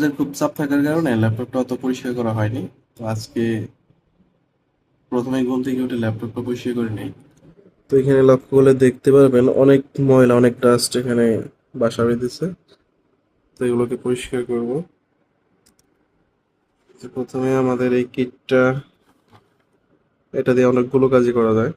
কাজের খুব চাপ থাকার কারণে ল্যাপটপটা অত পরিষ্কার করা হয়নি। তো আজকে প্রথমে ঘুম থেকে উঠে ল্যাপটপটা পরিষ্কার করে নিই। তো এখানে লক্ষ্য করলে দেখতে পারবেন অনেক ময়লা, অনেক ডাস্ট এখানে বাসা বেঁধেছে। তো এগুলোকে পরিষ্কার করব। প্রথমে আমাদের এই কিটটা এটা দিয়ে অনেকগুলো কাজই করা যায়।